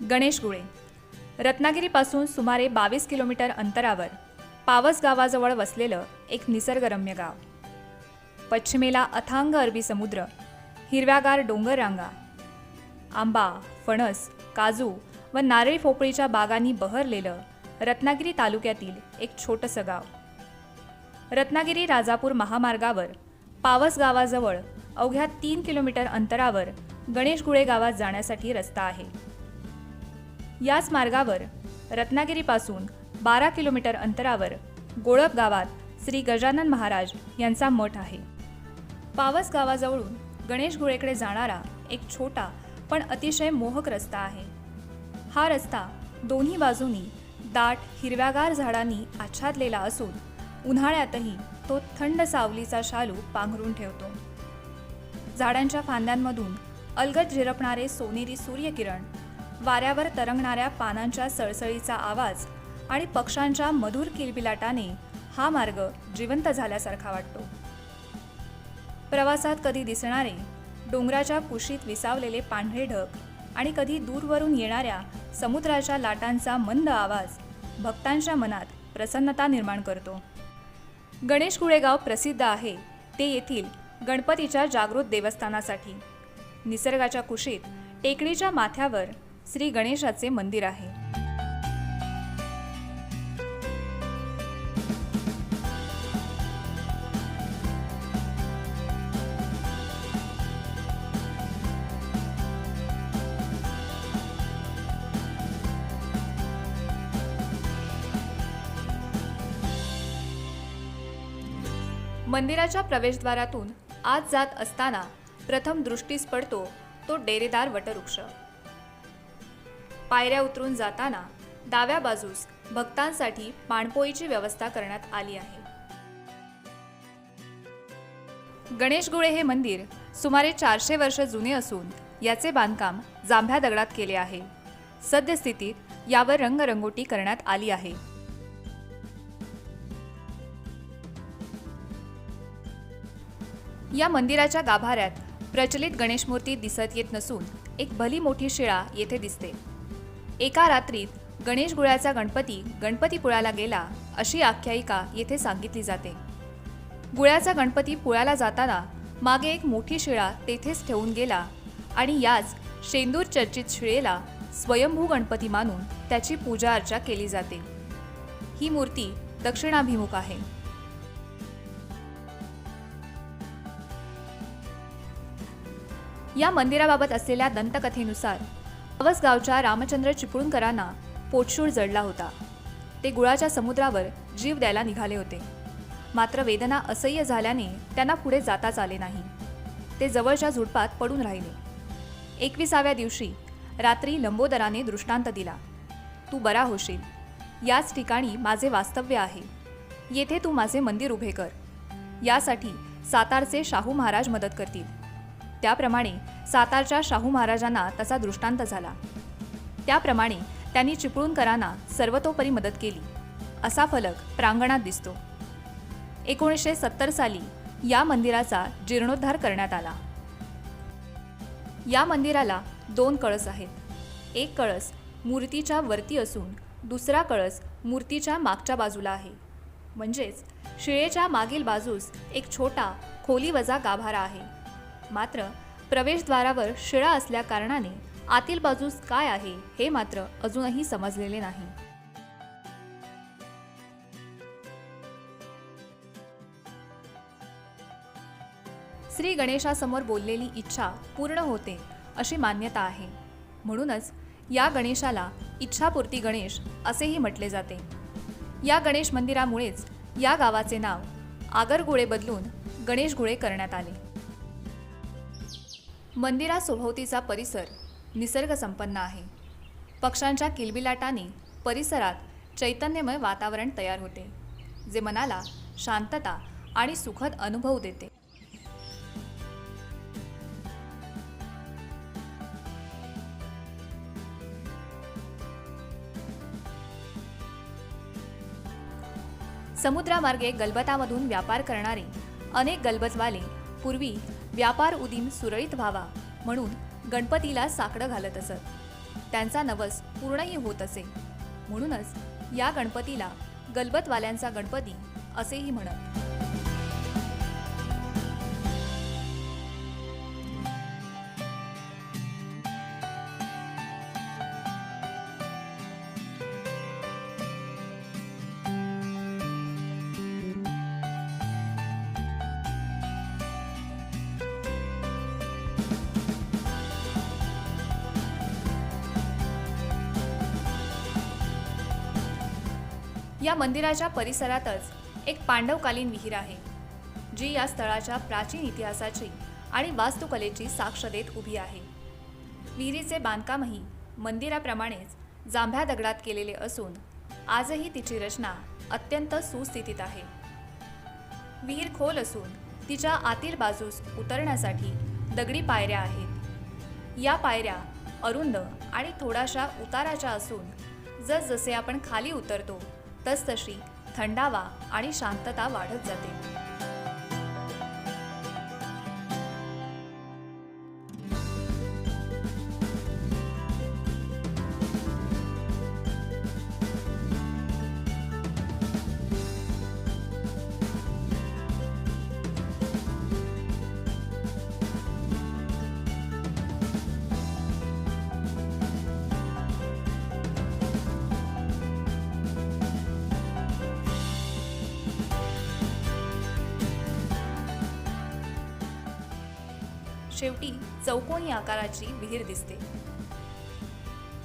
गणेशगुळे रत्नागिरीपासून सुमारे बावीस किलोमीटर अंतरावर पावस गावाजवळ वसलेलं एक निसर्गरम्य गाव. पश्चिमेला अथांग अरबी समुद्र हिरव्यागार डोंगर रांगा आंबा फणस काजू व नारळी पोपळीच्या बागांनी बहरलेलं रत्नागिरी तालुक्यातील एक छोटंसं गाव. रत्नागिरी राजापूर महामार्गावर पावस गावाजवळ अवघ्या तीन किलोमीटर अंतरावर गणेशगुळे गावात जाण्यासाठी रस्ता आहे. याच मार्गावर रत्नागिरीपासून बारा किलोमीटर अंतरावर गोळप गावात श्री गजानन महाराज यांचा मठ आहे. पावस गावाजवळून गणेशगुळेकडे जाणारा एक छोटा पण अतिशय मोहक रस्ता आहे. हा रस्ता दोन्ही बाजूनी दाट हिरव्यागार झाडांनी आच्छादलेला असून उन्हाळ्यातही तो थंड सावलीचा शालू पांघरून ठेवतो. झाडांच्या फांद्यांमधून अलगद झिरपणारे सोनेरी सूर्यकिरण वाऱ्यावर तरंगणाऱ्या पानांच्या सळसळीचा आवाज आणि पक्ष्यांच्या मधुर किलबिलाटाने हा मार्ग जिवंत झाल्यासारखा वाटतो. प्रवासात कधी दिसणारे डोंगराच्या कुशीत विसावलेले पांढरे ढग आणि कधी दूरवरून येणाऱ्या समुद्राच्या लाटांचा मंद आवाज भक्तांच्या मनात प्रसन्नता निर्माण करतो. गणेश कुळेगाव प्रसिद्ध आहे ते येथील गणपतीच्या जागृत देवस्थानासाठी. निसर्गाच्या कुशीत टेकडीच्या माथ्यावर श्री गणेशाचे मंदिर आहे. मंदिराच्या प्रवेशद्वारातून आत जात असताना प्रथम दृष्टीस पडतो तो डेरेदार वटवृक्ष. पायऱ्या उतरून जाताना डाव्या बाजूस भक्तांसाठी पाणपोईची व्यवस्था करण्यात आली आहे. गणेशगुळे हे मंदिर सुमारे चारशे वर्ष जुने असून याचे बांधकाम जांभ्या दगडात केले आहे. सद्यस्थितीत यावर रंगरंगोटी करण्यात आली आहे. या मंदिराच्या गाभाऱ्यात प्रचलित गणेशमूर्ती दिसत येत नसून एक भली मोठी शिळा येथे दिसते. एका रात्रीत गणेश गुळ्याचा गणपती गणपतीपुळ्याला गेला अशी आख्यायिका येथे सांगितली जाते. गुळ्याचा गणपती पुळ्याला जाताना मागे एक मोठी शिळा तेथेच ठेवून गेला आणि याच शेंदूर चर्चित शिळेला स्वयंभू गणपती मानून त्याची पूजा अर्चा केली जाते. ही मूर्ती दक्षिणाभिमुख आहे. या मंदिराबाबत असलेल्या दंतकथेनुसार गावच्या रामचंद्र चिपळूणकरांना पोटशूळ जडला होता. ते गुळाच्या समुद्रावर जीव द्यायला निघाले होते. मात्र वेदना असह्य झाल्याने त्यांना पुढे जाताच आले नाही. ते जवळच्या झुडपात पडून राहिले. एकविसाव्या दिवशी रात्री लंबोदराने दृष्टांत दिला. तू बरा होशील. याच ठिकाणी माझे वास्तव्य आहे. येथे तू माझे मंदिर उभे कर. यासाठी सातारचे शाहू महाराज मदत करतील. त्याप्रमाणे सातारच्या शाहू महाराजांना तसा दृष्टांत झाला. त्याप्रमाणे त्यांनी चिपळूणकरांना सर्वतोपरी मदत केली. असा फलक प्रांगणात दिसतो. एकोणीसशे सत्तर साली या मंदिराचा जीर्णोद्धार करण्यात आला. या मंदिराला दोन कळस आहेत. एक कळस मूर्तीच्या वरती असून दुसरा कळस मूर्तीच्या मागच्या बाजूला आहे. म्हणजेच शिळेच्या मागील बाजूस एक छोटा खोलीवजा गाभारा आहे. मात्र प्रवेशद्वारावर शिळा असल्या कारणाने आतील बाजूस काय आहे हे मात्र अजूनही समजलेले नाही. श्री गणेशासमोर बोललेली इच्छा पूर्ण होते अशी मान्यता आहे. म्हणूनच या गणेशाला इच्छापूर्ती गणेश असेही म्हटले जाते. या गणेश मंदिरामुळेच या गावाचे नाव आगरगुळे बदलून गणेशगुळे करण्यात आले. मंदिरासोभोवतीचा परिसर निसर्गसंपन्न आहे. पक्ष्यांच्या किलबिलाटाने परिसरात चैतन्यमय वातावरण तयार होते जे मनाला शांतता आणि सुखद अनुभव देते. समुद्रामार्गे गलबतामधून व्यापार करणारे अनेक गलबतवाले पूर्वी व्यापार उदीम सुरळीत व्हावा म्हणून गणपतीला साकडं घालत असत. त्यांचा नवस पूर्णही होत असे. म्हणूनच या गणपतीला गलबतवाल्यांचा गणपती असेही म्हणत. या मंदिराच्या परिसरातच एक पांडवकालीन विहीर आहे जी या स्थळाच्या प्राचीन इतिहासाची आणि वास्तुकलेची साक्ष देत उभी आहे. विहिरीचे बांधकामही मंदिराप्रमाणेच जांभ्या दगडात केलेले असून आजही तिची रचना अत्यंत सुस्थितीत आहे. विहीर खोल असून तिच्या आतील बाजूस उतरण्यासाठी दगडी पायऱ्या आहेत. या पायऱ्या अरुंद आणि थोड्याशा उताराच्या असून जसजसे आपण खाली उतरतो तसतशी थंडावा आणि शांतता वाढत जाते. शेवटी चौकोनी आकाराची विहीर दिसते.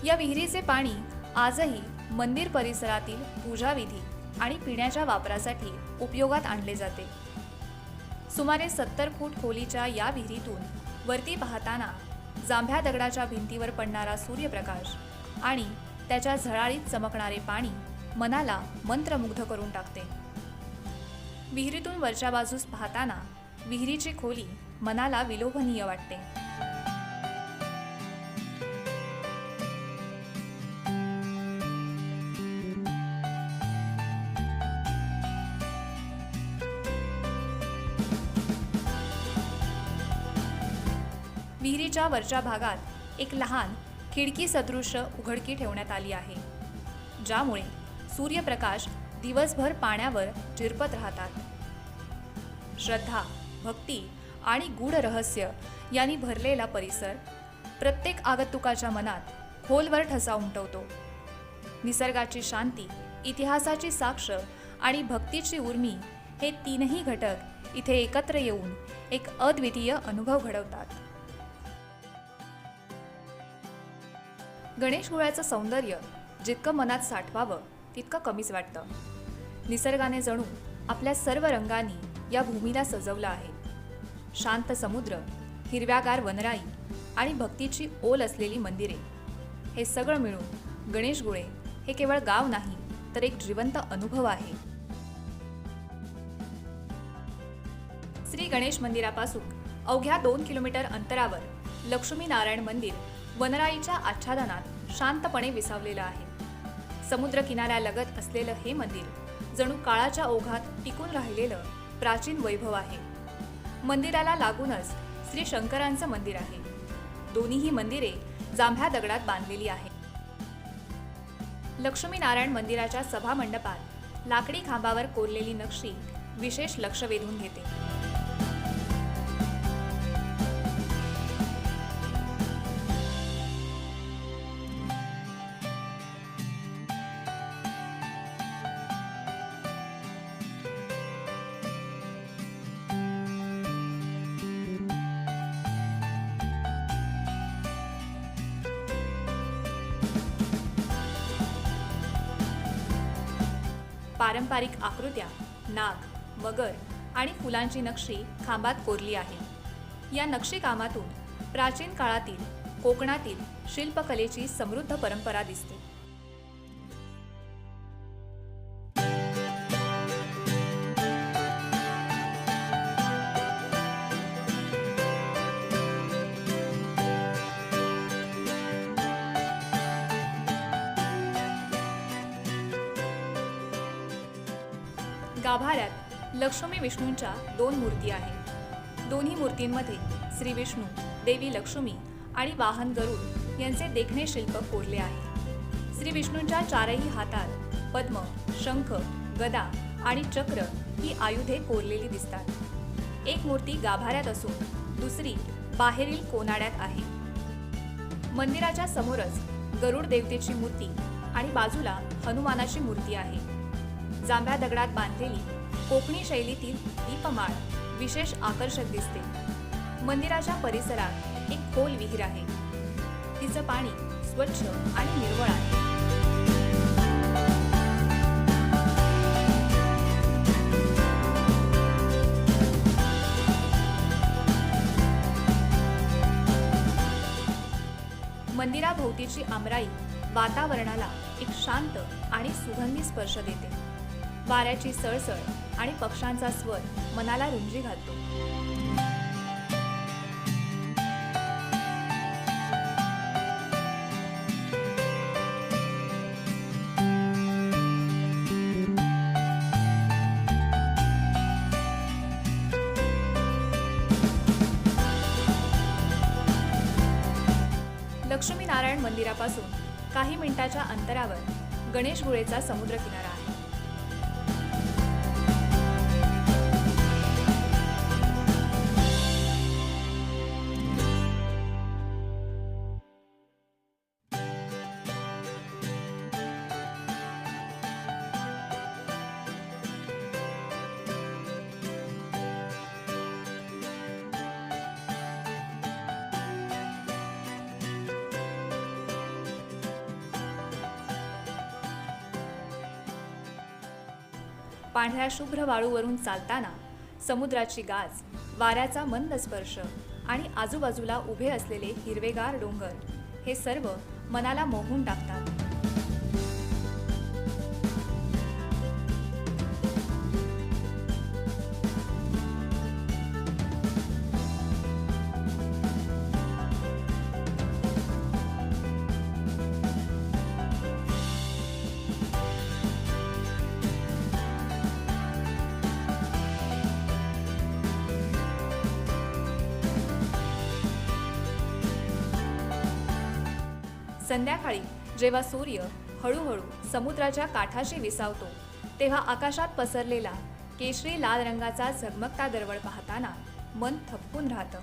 या विहिरीचे पाणी आजही मंदिर परिसरातील पूजाविधी आणि पिण्याच्या वापरासाठी उपयोगात आणले जाते. सुमारे सत्तर फूट खोलीच्या या विहिरीतून वरती पाहताना जांभ्या दगडाच्या भिंतीवर पडणारा सूर्यप्रकाश आणि त्याच्या झळाळीत चमकणारे पाणी मनाला मंत्रमुग्ध करून टाकते. विहिरीतून वरच्या बाजूस पाहताना विहिरीची खोली मनाला विलोभनीय वाटते. विहिरीच्या वरच्या भागात एक लहान खिडकी सदृश उघडकी ठेवण्यात आली आहे ज्यामुळे सूर्यप्रकाश दिवसभर पाण्यावर झिरपत राहतात. श्रद्धा भक्ती आणि गूढ रहस्य यांनी भरलेला परिसर प्रत्येक आगंतुकाच्या मनात खोलवर ठसा उमटवतो निसर्गाची शांती इतिहासाची साक्ष आणि भक्तीची उर्मी हे तीनही घटक इथे एकत्र येऊन एक अद्वितीय अनुभव घडवतात. गणेशपुळ्याचं सौंदर्य जितकं मनात साठवावं तितकं कमीच वाटतं. निसर्गाने जणू आपल्या सर्व रंगांनी या भूमीला सजवलं आहे. शांत समुद्र हिरव्यागार वनराई आणि भक्तीची ओल असलेली मंदिरे. हे सगळं मिळून गणेशगुळे हे केवळ गाव नाही तर एक जिवंत अनुभव आहे. श्री गणेश मंदिरापासून अवघ्या दोन किलोमीटर अंतरावर लक्ष्मी नारायण मंदिर वनराईच्या आच्छादनात शांतपणे विसावलेलं आहे. समुद्र किनाऱ्यालगत असलेलं हे मंदिर जणू काळाच्या ओघात टिकून राहिलेलं प्राचीन वैभव आहे. मंदिराला लागूनच श्री शंकरांचं मंदिर आहे. दोन्हीही मंदिरे जांभ्या दगडात बांधलेली आहेत. लक्ष्मीनारायण मंदिराच्या सभा मंडपात लाकडी खांबावर कोरलेली नक्षी विशेष लक्ष वेधून घेते. पारंपरिक आकृत्या नाग मगर आणि फुलांची नक्षी खांबात कोरली आहे. या नक्षीकामातून प्राचीन काळातील कोकणातील शिल्पकलेची समृद्ध परंपरा दिसते. गाभाऱ्यात लक्ष्मी विष्णूंच्या दोन मूर्ती आहेत. दोन्ही मूर्तींमध्ये श्री विष्णू देवी लक्ष्मी आणि वाहन गरुड यांचे देखणे शिल्प कोरले आहे. श्री विष्णूंच्या चारही हातात पद्म शंख गदा आणि चक्र ही आयुधे कोरलेली दिसतात. एक मूर्ती गाभाऱ्यात असून दुसरी बाहेरील कोनाड्यात आहे. मंदिराच्या समोरच गरुड देवतेची मूर्ती आणि बाजूला हनुमानाची मूर्ती आहे. जांभ्या दगडात बांधलेली कोकणी शैलीतील दीपमाळ विशेष आकर्षक दिसते. मंदिराच्या परिसरात एक खोल विहीर आहे. तिचं पाणी स्वच्छ आणि निर्मळ आहे. मंदिराभोवतीची आमराई वातावरणाला एक शांत आणि सुगंधी स्पर्श देते. वाऱ्याची सळसळ आणि पक्ष्यांचा स्वर मनाला रुंजी घालतो. लक्ष्मीनारायण मंदिरापासून काही मिनिटाच्या अंतरावर गणेशगुळेचा समुद्रकिनारा पांढऱ्या शुभ्र वाळूवरून चालताना समुद्राची गाज वाऱ्याचा मंद स्पर्श आणि आजूबाजूला उभे असलेले हिरवेगार डोंगर हे सर्व मनाला मोहून टाकतात. संध्याकाळी जेव्हा सूर्य हळूहळू समुद्राच्या काठाशी विसावतो तेव्हा आकाशात पसरलेला केशरी लाल रंगाचा झगमगता दरवळ पाहताना मन थपकून राहतं.